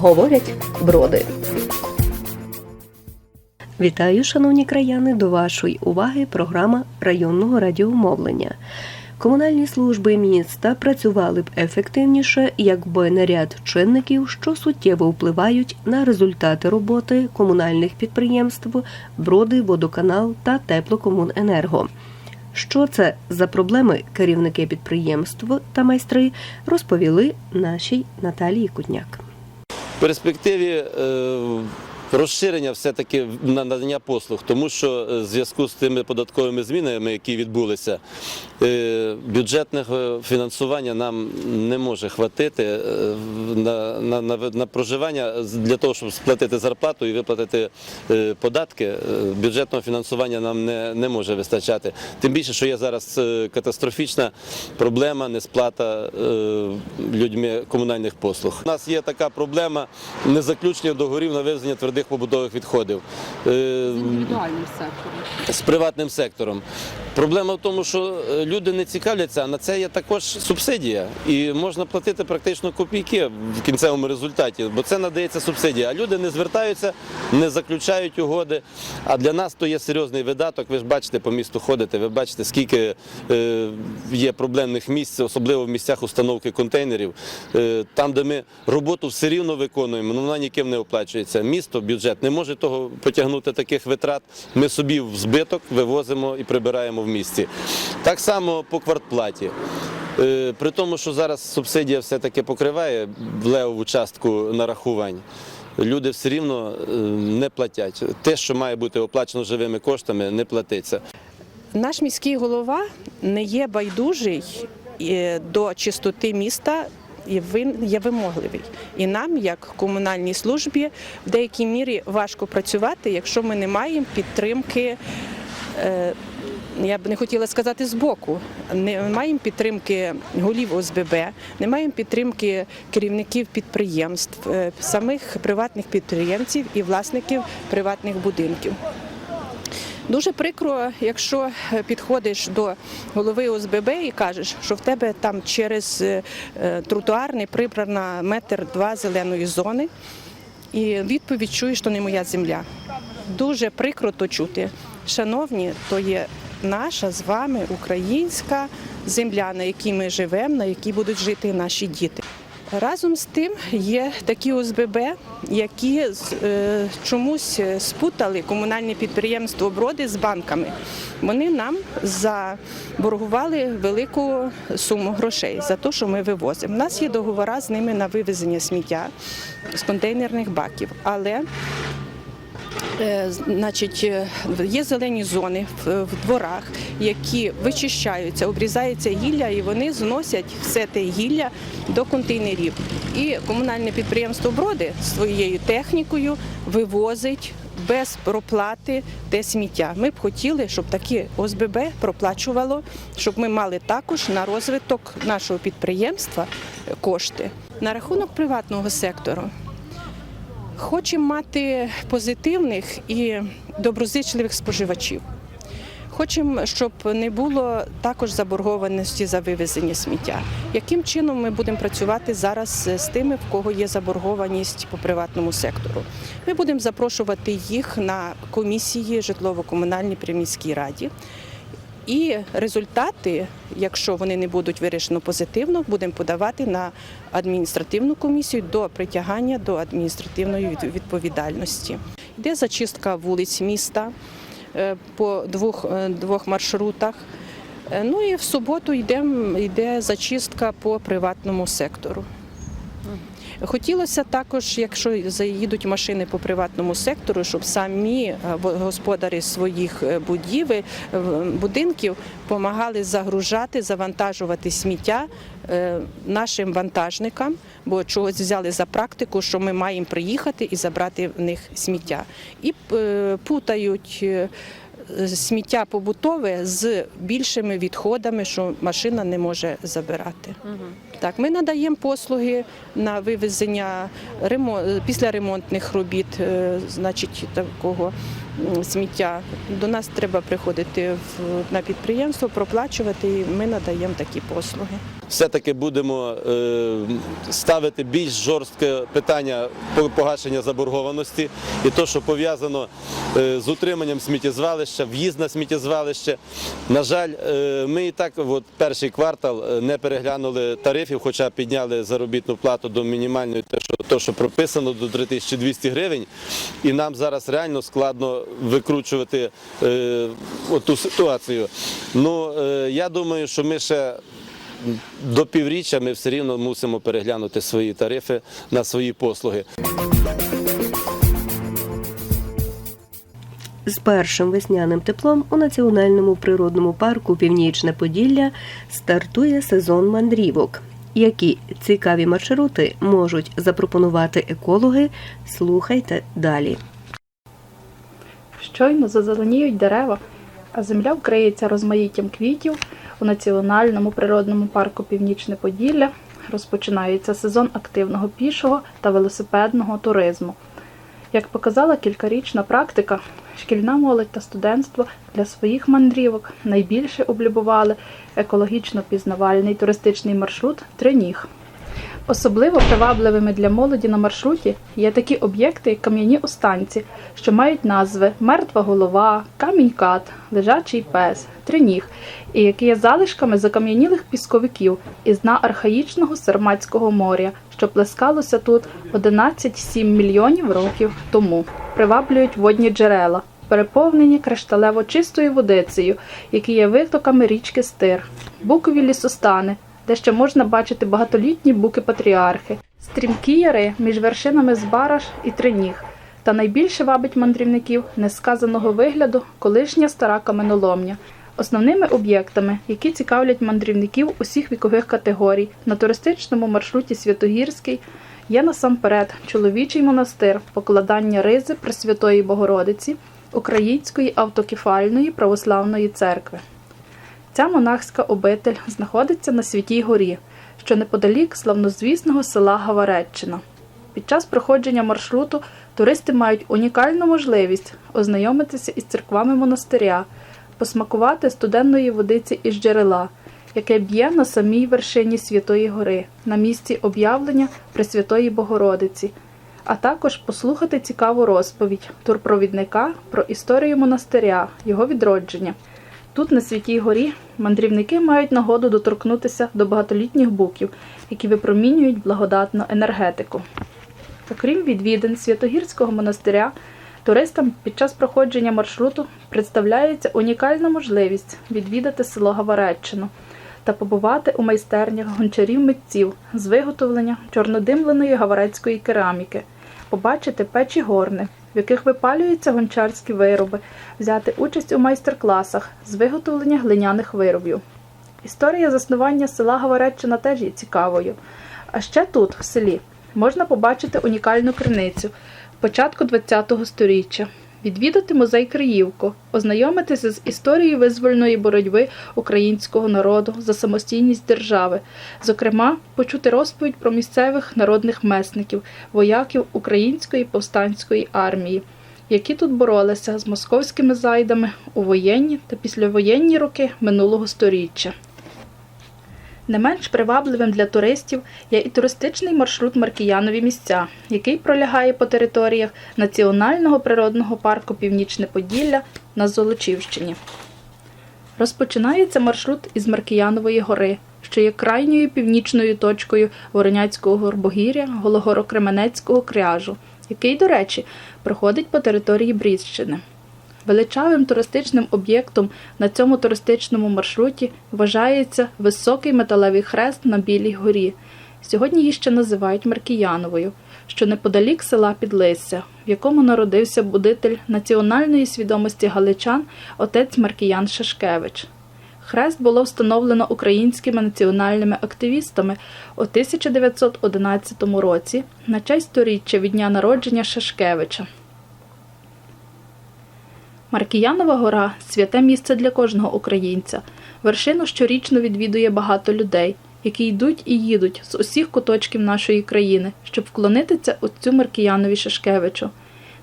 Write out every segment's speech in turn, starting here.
говорять броди. Вітаю, шановні краяни! До вашої уваги програма районного радіомовлення. Комунальні служби міста працювали б ефективніше, якби не ряд чинників, що суттєво впливають на результати роботи комунальних підприємств, броди, водоканал та теплокомуненерго. Що це за проблеми керівники підприємств та майстри розповіли нашій Наталії Кутняк. Перспективі е, розширення все-таки на надання послуг, тому що е, в зв'язку з тими податковими змінами, які відбулися, бюджетного фінансування нам не може хватити е, на, на, на, на проживання для того, щоб сплатити зарплату і виплатити е, податки. е, Бюджетного фінансування нам не, не може вистачати. Тим більше, що є зараз е, катастрофічна проблема несплата е, людьми комунальних послуг. У нас є така проблема незаключення договорів на вивезення твердих побутових відходів. Е, індивідуальним сектором. з приватним сектором. Проблема в тому, що е, люди не цікавляться, а на це є також субсидія. І можна платити практично копійки в кінцевому результаті, бо це надається субсидія. А люди не звертаються, не заключають угоди. А для нас то є серйозний видаток. Ви ж бачите, по місту ходите, ви бачите, скільки е, є проблемних місць, особливо в місцях установки контейнерів. Е, там, де ми роботу все рівно виконуємо, ну вона ніким не оплачується. Місто, бюджет не може того потягнути таких витрат. Ми собі в збиток вивозимо і прибираємо в місті. Так само по квартплаті. Е, При тому, що зараз субсидія все-таки покриває левову частку нарахувань. Люди все рівно е, не платять. Те, що має бути оплачено живими коштами, не платиться. Наш міський голова не є байдужий е, до чистоти міста. І він є вимогливий. І нам, як комунальній службі, в деякій мірі важко працювати, якщо ми не маємо підтримки. Я б не хотіла сказати збоку. Не маємо підтримки голів ОСББ, не маємо підтримки керівників підприємств, е, самих приватних підприємців і власників приватних будинків. Дуже прикро, якщо е, підходиш до голови ОСББ і кажеш, що в тебе там через е, тротуар не прибрана метр два зеленої зони, і відповідь чуєш, що не моя земля. Дуже прикро то чути. Шановні, то є наша з вами українська земля, на якій ми живемо, на якій будуть жити наші діти. Разом з тим є такі ОСББ, які е, чомусь спутали комунальне підприємство Броди з банками. Вони нам заборгували велику суму грошей за те, що ми вивозимо. У нас є договори з ними на вивезення сміття з контейнерних баків, але Значить, е, є зелені зони в дворах, які вичищаються, обрізається гілля, і вони зносять все те гілля до контейнерів. І комунальне підприємство Броди своєю технікою вивозить без проплати те сміття. Ми б хотіли, щоб таке ОСББ проплачувало, щоб ми мали також на розвиток нашого підприємства кошти. На рахунок приватного сектору. Хочемо мати позитивних і доброзичливих споживачів. Хочемо, щоб не було також заборгованості за вивезення сміття. Яким чином ми будемо працювати зараз з тими, в кого є заборгованість по приватному сектору? Ми будемо запрошувати їх на комісії житлово-комунальній при міській раді. І результати, якщо вони не будуть вирішені позитивно, будемо подавати на адміністративну комісію до притягання до адміністративної відповідальності. Йде зачистка вулиць міста е, по двох, е, двох маршрутах. Е, Ну і в суботу йде, йде зачистка по приватному сектору. Хотілося також, якщо заїдуть машини по приватному сектору, щоб самі е, господарі своїх е, будівель, е, будинків допомагали загружати, завантажувати сміття нашим вантажникам, бо чогось взяли за практику, що ми маємо приїхати і забрати в них сміття. І путають. Сміття побутове з більшими відходами, що машина не може забирати. Так, ми надаємо послуги на вивезення ремон- післяремонтних робіт, е, значить, такого сміття. До нас треба приходити на підприємство, проплачувати, і ми надаємо такі послуги. все-таки будемо е, ставити більш жорстке питання погашення заборгованості і то, що пов'язано е, з утриманням сміттєзвалища, в'їзд на сміттєзвалище. На жаль, ми і так от перший квартал не переглянули тарифів, хоча підняли заробітну плату до мінімальної, те, що, то, що прописано, до 3200 гривень. І нам зараз реально складно викручувати е, ту ситуацію. Ну, е, я думаю, що ми ще до півріччя ми все рівно мусимо переглянути свої тарифи на свої послуги. З першим весняним теплом у національному природному парку Північне Поділля стартує сезон мандрівок. Які цікаві маршрути можуть запропонувати екологи? Слухайте далі. Щойно зазеленіють дерева, а земля вкриється розмаїттям квітів у національному природному парку Північне Поділля. Розпочинається сезон активного пішого та велосипедного туризму. Як показала кількарічна практика, шкільна молодь та студентство для своїх мандрівок найбільше облюбували екологічно пізнавальний туристичний маршрут Триніг. Особливо привабливими для молоді на маршруті є такі об'єкти, як кам'яні останці, що мають назви Мертва голова, камінь-кат, лежачий пес, триніг, і які є залишками закам'янілих пісковиків із дна архаїчного Сарматського моря, що плескалося тут 11,7 мільйонів років тому. Приваблюють водні джерела, переповнені кришталево чистою водицею, які є витоками річки Стир, букові лісостани, де ще можна бачити багатолітні буки-патріархи, стрімкі яри між вершинами Збараш і Триніг. Та найбільше вабить мандрівників несказаного вигляду колишня стара каменоломня. Основними об'єктами, які цікавлять мандрівників усіх вікових категорій на туристичному маршруті Святогірський, є насамперед чоловічий монастир покладання ризи Пресвятої Богородиці Української автокефальної православної церкви. Ця монахська обитель знаходиться на Святій Горі, що неподалік славнозвісного села Гавареччина. Під час проходження маршруту туристи мають унікальну можливість ознайомитися із церквами монастиря, посмакувати студенної водиці із джерела, яке б'є на самій вершині Святої Гори, на місці об'явлення Пресвятої Богородиці, а також послухати цікаву розповідь турпровідника про історію монастиря, його відродження. Тут, на Святій Горі, мандрівники мають нагоду доторкнутися до багатолітніх буків, які випромінюють благодатну енергетику. Окрім відвідин Святогірського монастиря, туристам під час проходження маршруту представляється унікальна можливість відвідати село Гавареччину та побувати у майстернях гончарів митців з виготовлення чорнодимленої гаварецької кераміки, побачити печі горни, в яких випалюються гончарські вироби, взяти участь у майстер-класах з виготовлення глиняних виробів. Історія заснування села Гавареччина теж є цікавою. А ще тут, в селі, можна побачити унікальну криницю початку ХХ століття, відвідати музей Криївко, ознайомитися з історією визвольної боротьби українського народу за самостійність держави, зокрема, почути розповідь про місцевих народних месників, вояків Української повстанської армії, які тут боролися з московськими зайдами у воєнні та післявоєнні роки минулого століття. Не менш привабливим для туристів є і туристичний маршрут Маркіянові місця, який пролягає по територіях Національного природного парку Північне Поділля на Золочівщині. Розпочинається маршрут із Маркіянової гори, що є крайньою північною точкою Вороняцького горбогір'я Гологоро-Кременецького кряжу, який, до речі, проходить по території Брідщини. Величавим туристичним об'єктом на цьому туристичному маршруті вважається високий металевий хрест на Білій горі. Сьогодні її ще називають Маркіяновою, що неподалік села Підлисся, в якому народився будитель національної свідомості галичан отець Маркіян Шашкевич. Хрест було встановлено українськими національними активістами у 1911 році на честь сторіччя від дня народження Шашкевича. Маркіянова гора святе місце для кожного українця. Вершину щорічно відвідує багато людей, які йдуть і їдуть з усіх куточків нашої країни, щоб вклонитися отцю Маркіянові Шашкевичу.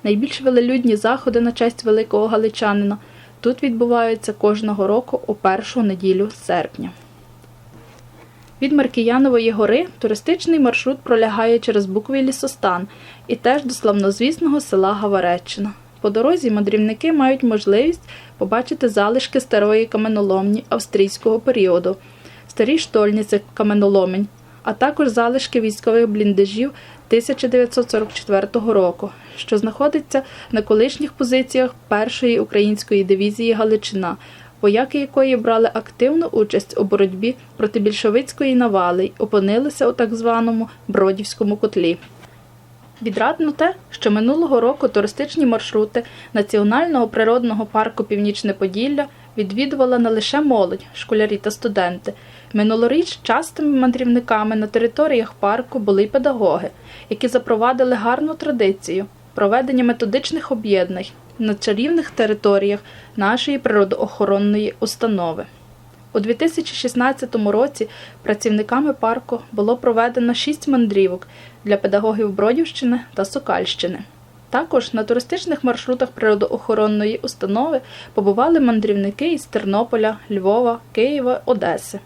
Найбільш велелюдні заходи на честь великого галичанина тут відбуваються кожного року у першу неділю серпня. Від Маркіянової гори туристичний маршрут пролягає через Буковий лісостан і теж до славнозвісного села Гавареччина. По дорозі мандрівники мають можливість побачити залишки старої каменоломні австрійського періоду, старі штольниці каменоломень, а також залишки військових бліндажів 1944 року, що знаходиться на колишніх позиціях першої української дивізії Галичина, вояки якої брали активну участь у боротьбі проти більшовицької навали й опинилися у так званому Бродівському котлі. Відрадно те, що минулого року туристичні маршрути Національного природного парку Північне Поділля відвідувала не лише молодь, школярі та студенти. Минулоріч частими мандрівниками на територіях парку були й педагоги, які запровадили гарну традицію проведення методичних об'єднань на чарівних територіях нашої природоохоронної установи. У 2016 році працівниками парку було проведено шість мандрівок для педагогів Бродівщини та Сокальщини. Також на туристичних маршрутах природоохоронної установи побували мандрівники із Тернополя, Львова, Києва, Одеси.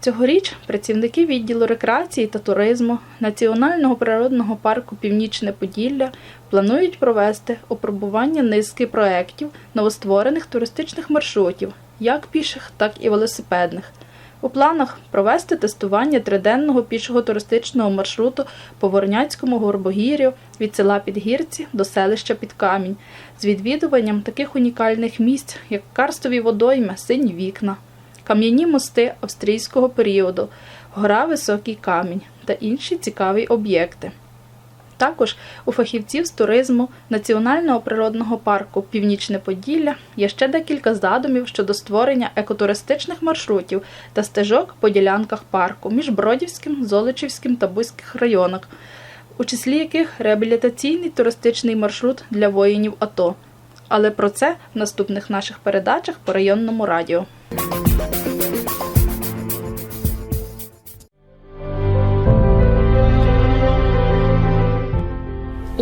Цьогоріч працівники відділу рекреації та туризму Національного природного парку Північне Поділля планують провести опробування низки проєктів новостворених туристичних маршрутів, як піших, так і велосипедних. У планах провести тестування триденного пішого туристичного маршруту по Ворняцькому горбогір'ю від села Підгірці до селища Підкамінь з відвідуванням таких унікальних місць, як карстові водойми, сині вікна, кам'яні мости австрійського періоду, гора Високий Камінь та інші цікаві об'єкти. Також у фахівців з туризму Національного природного парку Північне Поділля є ще декілька задумів щодо створення екотуристичних маршрутів та стежок по ділянках парку між Бродівським, Золочівським та Бузьких районах, у числі яких реабілітаційний туристичний маршрут для воїнів АТО. Але про це в наступних наших передачах по районному радіо.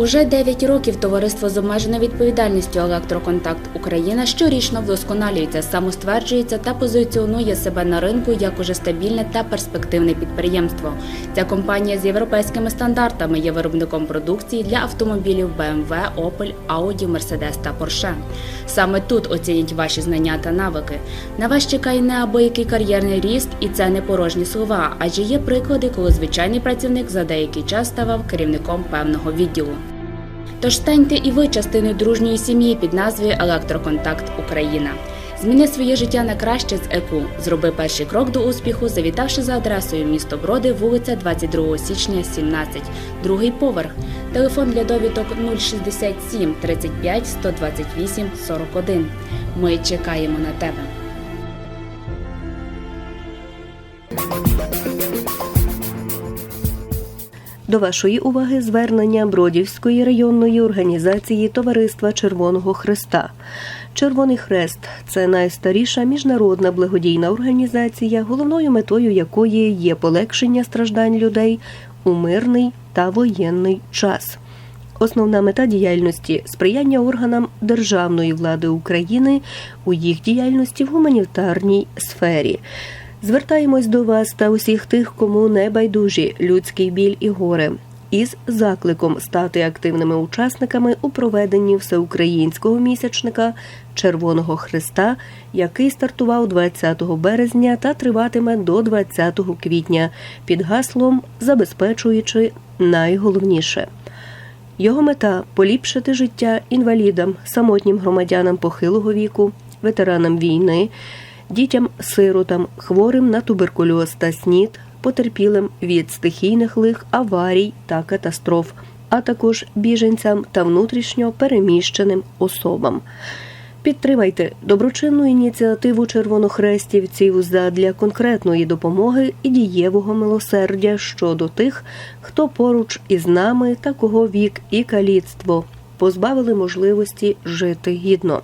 Уже 9 років товариство з обмеженою відповідальністю Електроконтакт Україна щорічно вдосконалюється, самостверджується та позиціонує себе на ринку як уже стабільне та перспективне підприємство. Ця компанія з європейськими стандартами є виробником продукції для автомобілів BMW, Opel, Audi, Mercedes та Porsche. Саме тут оцінять ваші знання та навики. На вас чекає неабиякий кар'єрний ріст, і це не порожні слова, адже є приклади, коли звичайний працівник за деякий час ставав керівником певного відділу. Тож станьте і ви частиною дружньої сім'ї під назвою Електроконтакт Україна. Зміни своє життя на краще з ЕКУ. Зроби перший крок до успіху, завітавши за адресою місто Броди, вулиця 22 січня, 17, другий поверх. Телефон для довідок 067 35 128 41. Ми чекаємо на тебе. До вашої уваги звернення Бродівської районної організації Товариства Червоного Хреста. Червоний Хрест це найстаріша міжнародна благодійна організація, головною метою якої є полегшення страждань людей у мирний та воєнний час. Основна мета діяльності сприяння органам державної влади України у їх діяльності в гуманітарній сфері. Звертаємось до вас та усіх тих, кому не байдужі людський біль і горе, із закликом стати активними учасниками у проведенні всеукраїнського місячника Червоного Христа, який стартував 20 березня та триватиме до 20 квітня під гаслом Забезпечуючи найголовніше. Його мета поліпшити життя інвалідам, самотнім громадянам похилого віку, ветеранам війни, дітям-сиротам, хворим на туберкульоз та СНІД, потерпілим від стихійних лих, аварій та катастроф, а також біженцям та внутрішньо переміщеним особам. Підтримайте доброчинну ініціативу червонохрестівців задля конкретної допомоги і дієвого милосердя щодо тих, хто поруч із нами та кого вік і каліцтво позбавили можливості жити гідно.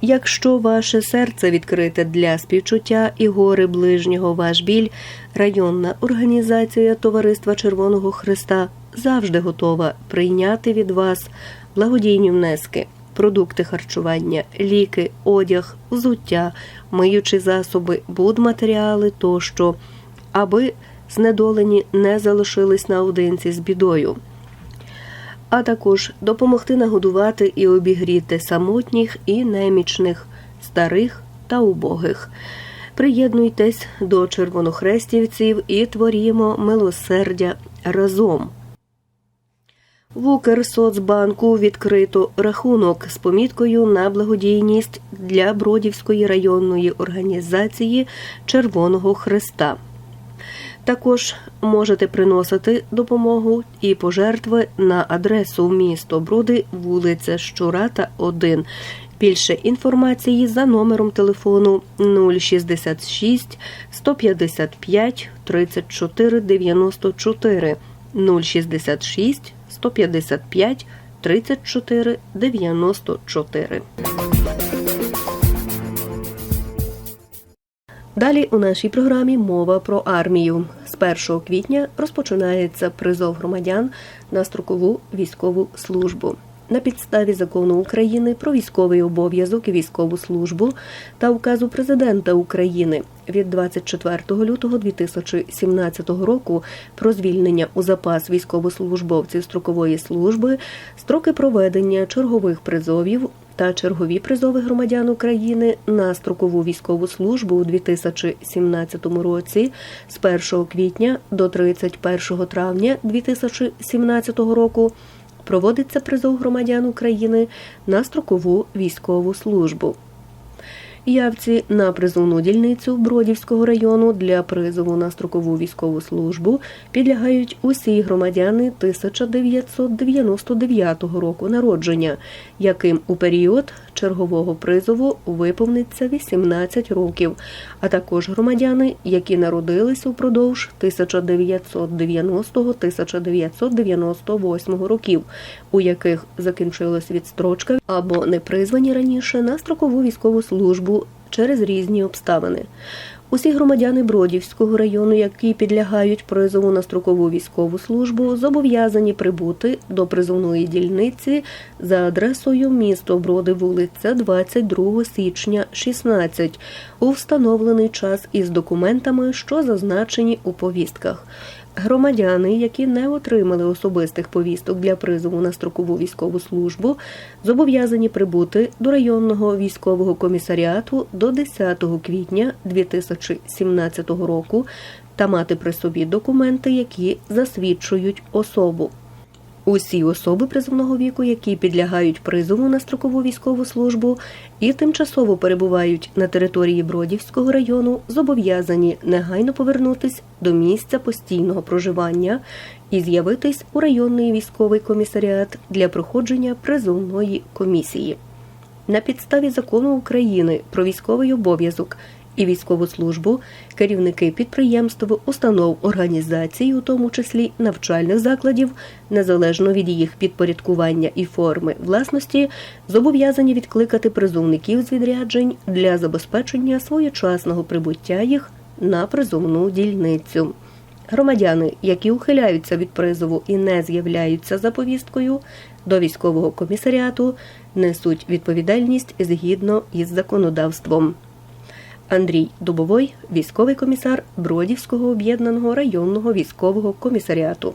Якщо ваше серце відкрите для співчуття і гори ближнього ваш біль, районна організація Товариства Червоного Христа завжди готова прийняти від вас благодійні внески, продукти харчування, ліки, одяг, взуття, миючі засоби, будматеріали тощо, аби знедолені не залишились наодинці з бідою а також допомогти нагодувати і обігріти самотніх і немічних, старих та убогих. Приєднуйтесь до червонохрестівців і творімо милосердя разом. В Укрсоцбанку відкрито рахунок з поміткою на благодійність для Бродівської районної організації Червоного Христа. Також можете приносити допомогу і пожертви на адресу місто Броди, вулиця Щурата, 1. Більше інформації за номером телефону 066 155 34 94 066 155 34 94. Далі у нашій програмі мова про армію. З 1 квітня розпочинається призов громадян на строкову військову службу. На підставі закону України про військовий обов'язок і військову службу та указу президента України від 24 лютого 2017 року про звільнення у запас військовослужбовців строкової служби, строки проведення чергових призовів та чергові призови громадян України на строкову військову службу у 2017 році з 1 квітня до 31 травня 2017 року проводиться призов громадян України на строкову військову службу. Явці на призовну дільницю Бродівського району для призову на строкову військову службу підлягають усі громадяни 1999 року народження, яким у період чергового призову виповниться 18 років, а також громадяни, які народились упродовж 1990-1998 років, у яких закінчилась відстрочка або не призвані раніше на строкову військову службу через різні обставини. Усі громадяни Бродівського району, які підлягають призову на строкову військову службу, зобов'язані прибути до призовної дільниці за адресою місто Броди, вулиця 22 січня, 16, у встановлений час із документами, що зазначені у повістках. Громадяни, які не отримали особистих повісток для призову на строкову військову службу, зобов'язані прибути до районного військового комісаріату до 10 квітня 2017 року та мати при собі документи, які засвідчують особу. Усі особи призовного віку, які підлягають призову на строкову військову службу і тимчасово перебувають на території Бродівського району, зобов'язані негайно повернутись до місця постійного проживання і з'явитись у районний військовий комісаріат для проходження призовної комісії. На підставі закону України про військовий обов'язок і військову службу керівники підприємств, установ, організацій, у тому числі навчальних закладів, незалежно від їх підпорядкування і форми власності, зобов'язані відкликати призовників з відряджень для забезпечення своєчасного прибуття їх на призовну дільницю. Громадяни, які ухиляються від призову і не з'являються за повісткою до військового комісаріату, несуть відповідальність згідно із законодавством. Андрій Дубовой, військовий комісар Бродівського об'єднаного районного військового комісаріату.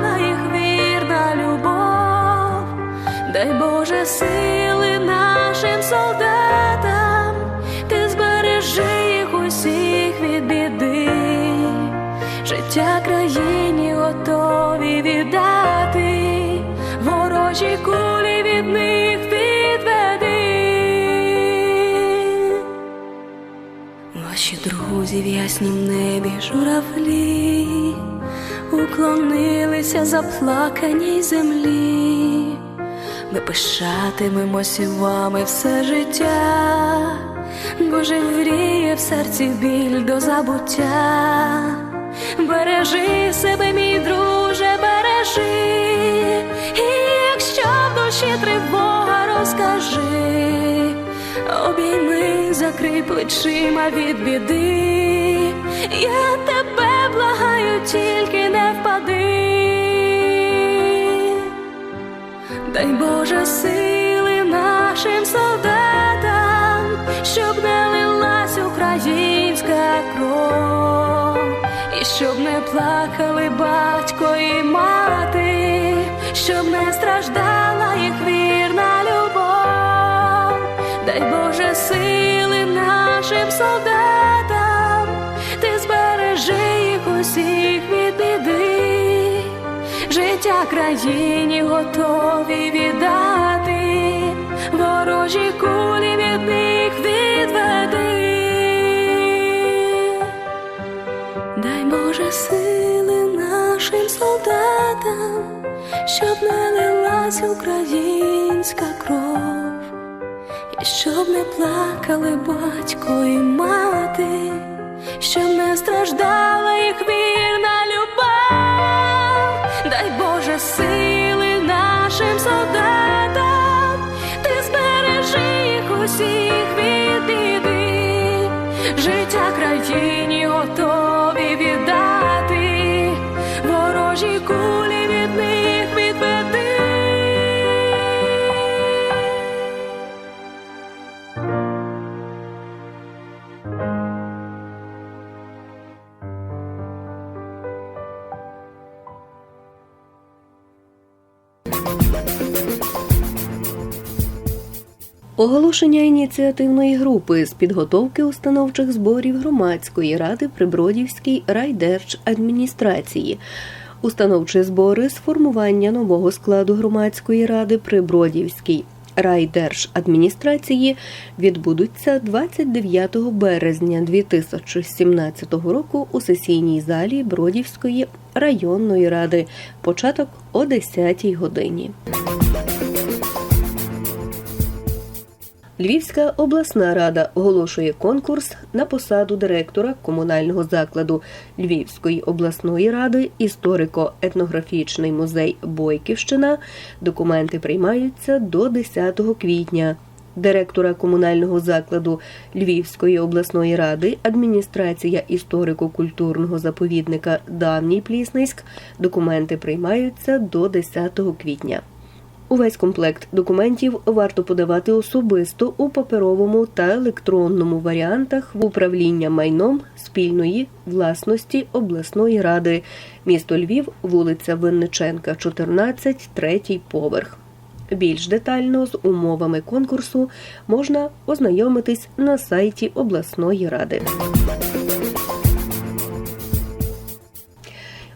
Сили нашим солдатам, ти збережи усіх від біди, життя країні готові віддати, ворожі кулі від них відведи. Ваші друзі в яснім небі журавлі уклонилися заплаканій землі. Ми пишатимемося вами все життя, бо живріє в серці біль до забуття. Бережи себе, мій друже, бережи, і якщо в душі тривога, розкажи, обійми, закрий плечима від біди. Я тебе благаю, тільки не впади. Дай Боже сили нашим солдатам, щоб не лилась українська кров, і щоб не плакали батько і мати, щоб не страждала країні готові віддати, ворожі кулі від них відведи. Дай Боже сили нашим солдатам, щоб не лилась українська кров, і щоб не плакали батько і мати, щоб не страждала їх вірна життя країні Оголошення ініціативної групи з підготовки установчих зборів громадської ради при Бродівській райдержадміністрації. Установчі збори з формування нового складу громадської ради при Бродівській райдержадміністрації відбудуться 29 березня 2017 року у сесійній залі Бродівської районної ради. Початок о 10 годині. Львівська обласна рада оголошує конкурс на посаду директора комунального закладу Львівської обласної ради історико-етнографічний музей Бойківщина. Документи приймаються до 10 квітня. Директора комунального закладу Львівської обласної ради, адміністрація історико-культурного заповідника Давній Плісниськ. Документи приймаються до 10 квітня. Увесь комплект документів варто подавати особисто у паперовому та електронному варіантах в управління майном спільної власності обласної ради, місто Львів, вулиця Винниченка, 14, третій поверх. Більш детально з умовами конкурсу можна ознайомитись на сайті обласної ради.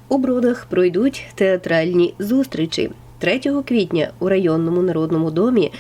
У бродах пройдуть театральні зустрічі. 3 квітня у районному народному домі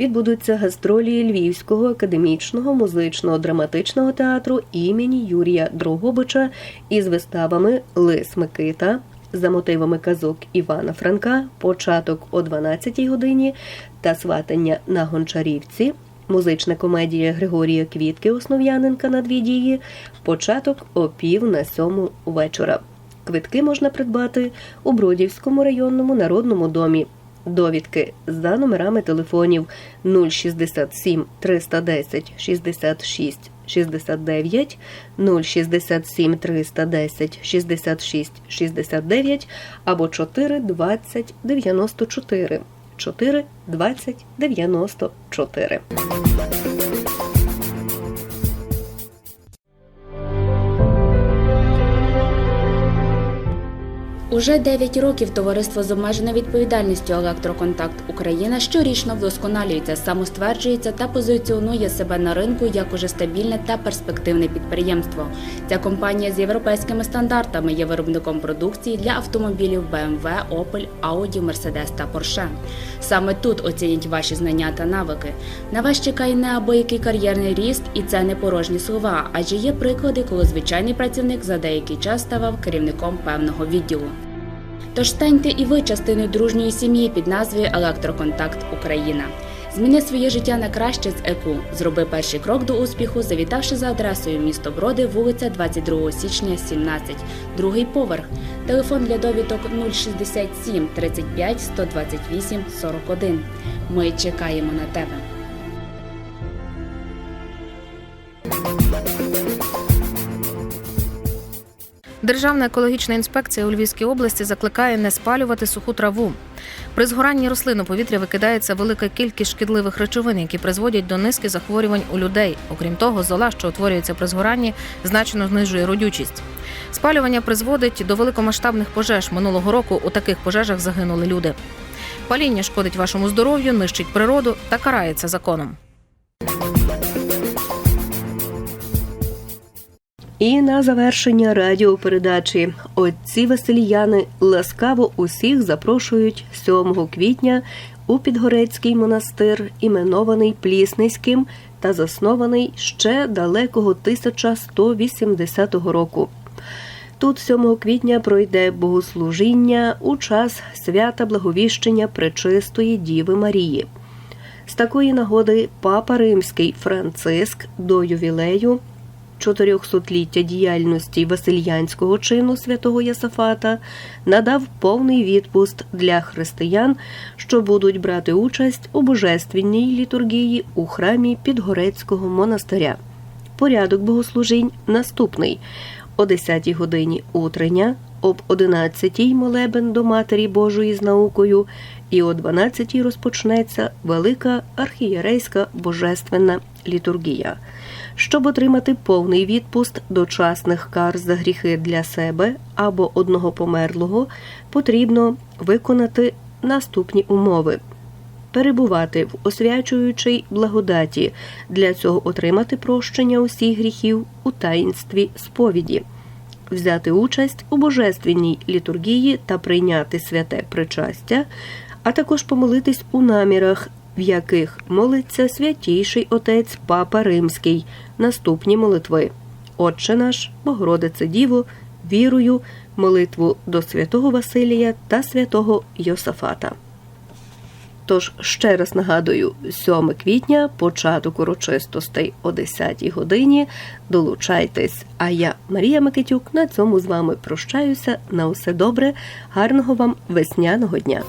відбудуться гастролі Львівського академічного музичного драматичного театру імені Юрія Дрогобича із виставами Лис Микита за мотивами казок Івана Франка, початок о 12 годині та сватання на Гончарівці. Музична комедія Григорія Квітки Основ'яненка на дві дії. Початок о пів на сьому вечора. Квитки можна придбати у Бродівському районному народному домі. Довідки за номерами телефонів 067 310 66 69, 067 310 66 69 або 4 20 94. 4 20 94. Уже 9 років товариство з обмеженою відповідальністю Електроконтакт Україна щорічно вдосконалюється, самостверджується та позиціонує себе на ринку як уже стабільне та перспективне підприємство. Ця компанія з європейськими стандартами є виробником продукції для автомобілів BMW, Opel, Audi, Mercedes та Porsche. Саме тут оцінять ваші знання та навики. На вас чекає неабиякий кар'єрний ріст, і це не порожні слова, адже є приклади, коли звичайний працівник за деякий час ставав керівником певного відділу. Тож станьте і ви частиною дружньої сім'ї під назвою Електроконтакт Україна. Зміни своє життя на краще з ЕКУ. Зроби перший крок до успіху, завітавши за адресою місто Броди, вулиця 22 січня, 17, другий поверх. Телефон для довідок 067 35 128 41. Ми чекаємо на тебе. Державна екологічна інспекція у Львівській області закликає не спалювати суху траву. При згоранні рослин у повітря викидається велика кількість шкідливих речовин, які призводять до низки захворювань у людей. Окрім того, зола, що утворюється при згоранні, значно знижує родючість. Спалювання призводить до великомасштабних пожеж. Минулого року у таких пожежах загинули люди. Паління шкодить вашому здоров'ю, нищить природу та карається законом. І на завершення радіопередачі отці Васильяни ласкаво усіх запрошують 7 квітня у Підгорецький монастир, іменований Плісницьким та заснований ще далекого 1180 року. Тут 7 квітня пройде богослужіння у час свята Благовіщення Пречистої Діви Марії. З такої нагоди Папа Римський Франциск до ювілею 400-ліття діяльності Васильянського чину святого Єсафата надав повний відпуст для християн, що будуть брати участь у божественній літургії у храмі Підгорецького монастиря. Порядок богослужінь наступний: о 10-й годині утрення, об 11 молебен до Матері Божої з наукою, і о 12 розпочнеться велика архієрейська божественна літургія. Щоб отримати повний відпуст дочасних кар за гріхи для себе або одного померлого, потрібно виконати наступні умови. Перебувати в освячуючій благодаті, для цього отримати прощення усіх гріхів у таїнстві сповіді, взяти участь у божественній літургії та прийняти святе причастя, а також помолитись у намірах, в яких молиться святійший отець Папа Римський, наступні молитви. Отче наш, Богородице Діво, вірую, молитву до святого Василія та святого Йосафата. Тож ще раз нагадую, 7 квітня, початок урочистостей о 10 годині. Долучайтесь. А я, Марія Микитюк, на цьому з вами прощаюся. На усе добре, гарного вам весняного дня.